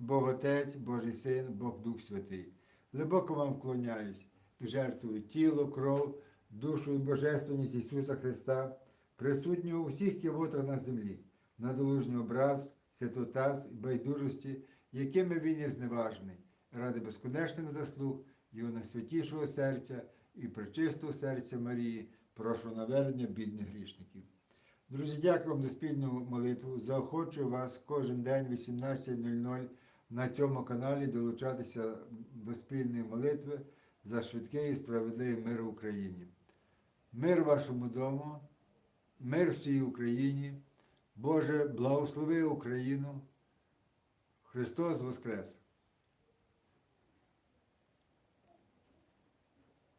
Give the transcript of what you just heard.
Бог Отець, Божий Син, Бог Дух Святий. Глибоко вам вклоняюсь і жертвую тіло, кров, душу і божественність Ісуса Христа, присутнього у всіх кивотах на землі, надолужній образ, святотаз і байдужості, якими він є зневажний, ради безконечних заслуг Його найсвятішого серця і пречистого серця Марії, прошу навернення бідних грішників. Друзі, дякую вам за спільну молитву. Заохочую вас кожен день 18.00 на цьому каналі долучатися до спільної молитви за швидкий і справедливий мир в Україні. Мир вашому дому, мир всій Україні. Боже, благослови Україну. Христос Воскрес!